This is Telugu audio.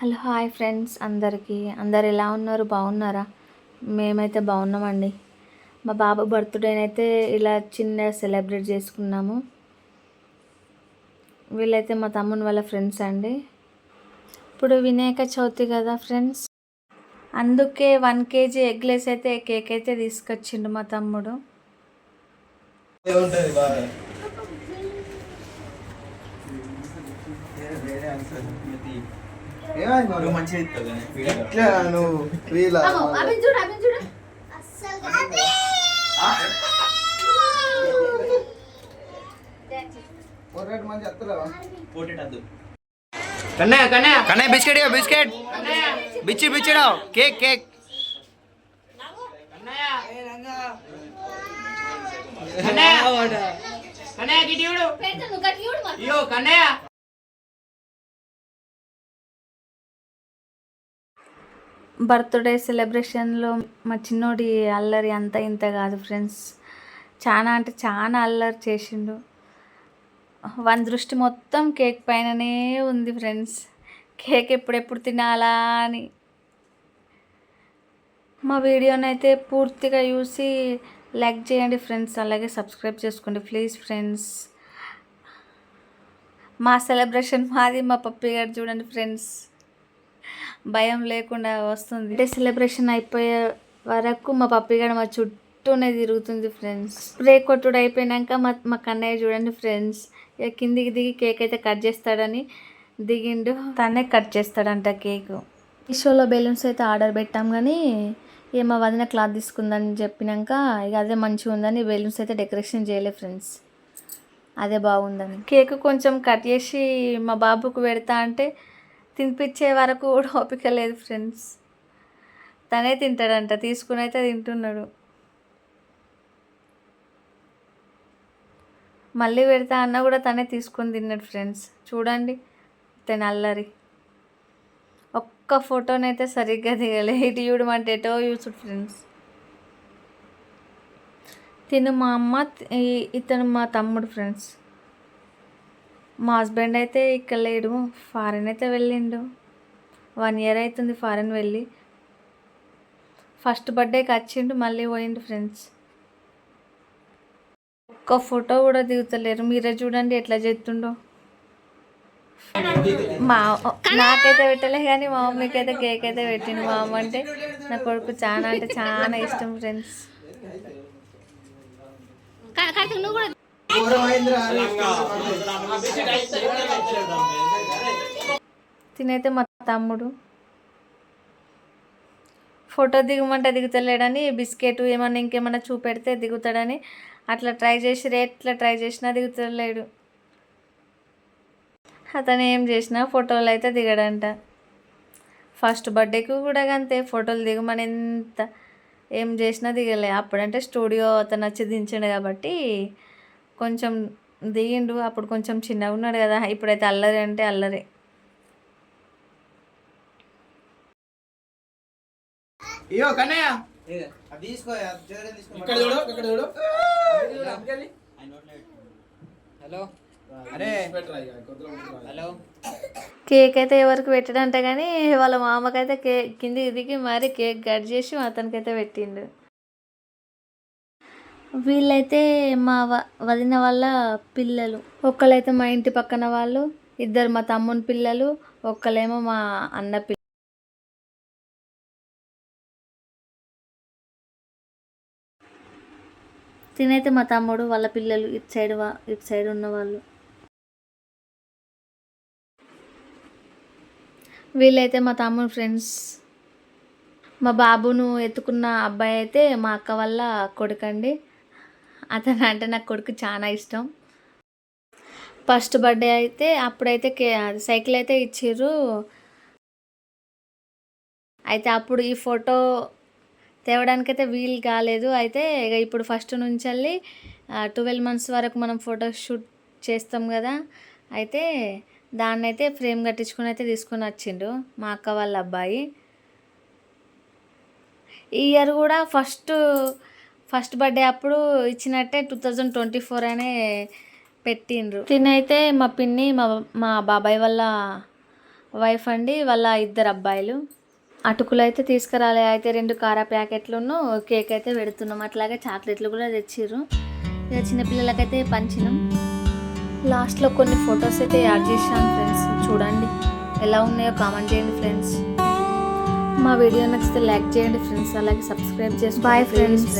హలో హాయ్ ఫ్రెండ్స్ అందరికీ. అందరు ఎలా ఉన్నారు? బాగున్నారా? మేమైతే బాగున్నామండి. మా బాబు బర్త్డేనైతే ఇలా చిన్న సెలబ్రేట్ చేసుకున్నాము. వీళ్ళైతే మా తమ్ముని వాళ్ళ ఫ్రెండ్స్ అండి. ఇప్పుడు వినాయక చవితి కదా ఫ్రెండ్స్. అందుకే వన్ కేజీ ఎగ్లెస్ అయితే కేక్ అయితే తీసుకొచ్చిండు మా తమ్ముడు? నువ్వు మంచిగా ఇస్తావు నువ్వు పోటేటద్దు కన్నయ్య కన్నయ్య. కన్నయ్య బిస్కెట్ ఇవ్వ బిస్కెట్. బిచ్చి బిచ్చిడావు కేక్ కేక్. కన్నయ్య. అయ్యో కన్నయ్య. బర్త్డే సెలబ్రేషన్లో మా చిన్నోడి అల్లరి అంత ఇంత కాదు ఫ్రెండ్స్. చాలా అంటే చాలా అల్లరి చేసిండు. వన్ దృష్టి మొత్తం కేక్ పైననే ఉంది ఫ్రెండ్స్. కేక్ ఎప్పుడెప్పుడు తినాలా అని. మా వీడియోనైతే పూర్తిగా చూసి లైక్ చేయండి ఫ్రెండ్స్. అలాగే సబ్స్క్రైబ్ చేసుకోండి ప్లీజ్ ఫ్రెండ్స్. మా సెలబ్రేషన్ మాది మా పప్పి గారు చూడండి ఫ్రెండ్స్. భయం లేకుండా వస్తుంది. అంటే సెలబ్రేషన్ అయిపోయే వరకు మా పప్పి గారు మా చుట్టూనే తిరుగుతుంది ఫ్రెండ్స్ స్ప్రే కొట్టుడు అయిపోయినాక మా మా కన్నయ్య చూడండి ఫ్రెండ్స్ ఇక కిందికి దిగి కేక్ అయితే కట్ చేస్తాడని దిగిండు. తనే కట్ చేస్తాడంట కేక్ మీషోలో బెలూన్స్ అయితే ఆర్డర్ పెట్టాం కానీ ఇక మా వదిన క్లాత్ తీసుకుందని చెప్పినాక ఇక అదే మంచిగా ఉందని బెలూన్స్ అయితే డెకరేషన్ చేయలే ఫ్రెండ్స్ అదే బాగుందని. కేక్ కొంచెం కట్ చేసి మా బాబుకు పెడతా అంటే తినిపించే వరకు కూడా ఓపిక లేదు ఫ్రెండ్స్. తనే తింటాడంట తీసుకుని అయితే తింటున్నాడు. మళ్ళీ పెడతా అన్న కూడా తనే తీసుకొని తిన్నాడు ఫ్రెండ్స్. చూడండి తన అల్లరి. ఒక్క ఫోటోనైతే సరిగ్గా దిగలే. ఇటు చూడమంటే ఎటో చూసుడు ఫ్రెండ్స్. తిను మా అమ్మ ఈ- ఇతను మా తమ్ముడు ఫ్రెండ్స్. మా హస్బెండ్ అయితే ఇక్కడ లేడు. ఫారెన్ అయితే వెళ్ళిండు. వన్ ఇయర్ అవుతుంది ఫారెన్ వెళ్ళి. ఫస్ట్ బర్త్డేకి వచ్చిండు మళ్ళీ పోయిండు ఫ్రెండ్స్ ఒక్క ఫోటో కూడా దిగుతలేరు. మీరే చూడండి ఎట్లా చేస్తుండో. మా నాకైతే పెట్టలే కానీ మా మమ్మీకి అయితే కేక్ అయితే పెట్టిండు. మా అమ్మ అంటే నా కొడుకు చాలా అంటే చాలా ఇష్టం ఫ్రెండ్స్ ఘోరమైందిరా తినైతే మా తమ్ముడు. ఫోటో దిగమంటే దిగుతలేడని బిస్కెట్ ఏమన్నా ఇంకేమన్నా చూపెడితే దిగుతాడని అట్లా ట్రై చేసి ఎట్లా ట్రై చేసినా దిగుతలేడు. అతను ఏం చేసినా ఫోటోలు అయితే దిగడంట. ఫస్ట్ బర్త్డేకి కూడా అంతే ఫోటోలు దిగమని ఎంత ఏం చేసినా దిగలే. అప్పుడంటే స్టూడియో అతను వచ్చి దించాడు కాబట్టి కొంచెం దిగిండు అప్పుడు కొంచెం చిన్నగా ఉన్నాడు కదా ఇప్పుడైతే అల్లరి అంటే అల్లరి. కన్నయ్య. తీసుకో. ఇక్కడ చూడు ఇక్కడ చూడు. హలో. కేక్ అయితే ఎవరికి పెట్టడంట కానీ వాళ్ళ మామకైతే కేక్ కిందికి దిగి మరి కేక్ కట్ చేసి అతనికైతే పెట్టిండు. వీళ్ళైతే మా వ- వదిన వాళ్ళ పిల్లలు. ఒక్కలైతే మా ఇంటి పక్కన వాళ్ళు ఇద్దరు మా తమ్ముని పిల్లలు ఒక్కలేమో మా అన్న పిల్ల తినైతే మా తమ్ముడు వాళ్ళ పిల్లలు ఇటు సైడ్ వా ఇటు సైడ్ ఉన్నవాళ్ళు వీళ్ళైతే మా తమ్ముడు ఫ్రెండ్స్. మా బాబును ఎత్తుకున్న అబ్బాయి అయితే మా అక్క వాళ్ళ కొడుకండి. అతను అంటే నాకు కొడుకు చాలా ఇష్టం. ఫస్ట్ బర్త్డే అయితే అప్పుడైతే కే సైకిల్ అయితే ఇచ్చిర్రు. అయితే అప్పుడు ఈ ఫోటో తేవడానికైతే వీలు కాలేదు. అయితే ఇక ఇప్పుడు ఫస్ట్ నుంచి వెళ్ళి ట్వెల్వ్ మంత్స్ వరకు మనం ఫోటో షూట్ చేస్తాం కదా. అయితే దాన్ని అయితే ఫ్రేమ్ కట్టించుకుని అయితే తీసుకొని వచ్చిండు మా అక్క వాళ్ళ అబ్బాయి. ఈ ఇయర్ కూడా ఫస్ట్ ఫస్ట్ బర్త్డే అప్పుడు ఇచ్చినట్టే టూ థౌజండ్ ట్వంటీ ఫోర్ అనే పెట్టిండ్రు. తినైతే మా పిన్ని మా మా బాబాయ్ వాళ్ళ వైఫ్ అండి వాళ్ళ ఇద్దరు అబ్బాయిలు. అటుకులు అయితే తీసుకురాలే అయితే రెండు కారా ప్యాకెట్లను కేక్ అయితే పెడుతున్నాం. అట్లాగే చాక్లెట్లు కూడా తెచ్చిర్రు. ఇక చిన్నపిల్లలకైతే పంచినాం. లాస్ట్లో కొన్ని ఫొటోస్ అయితే యాడ్ చేశాను ఫ్రెండ్స్. చూడండి ఎలా ఉన్నాయో కామెంట్ చేయండి ఫ్రెండ్స్. మా వీడియో నచ్చితే లైక్ చేయండి ఫ్రెండ్స్. అలాగే సబ్స్క్రైబ్ చేసుకోండి బాయ్ ఫ్రెండ్స్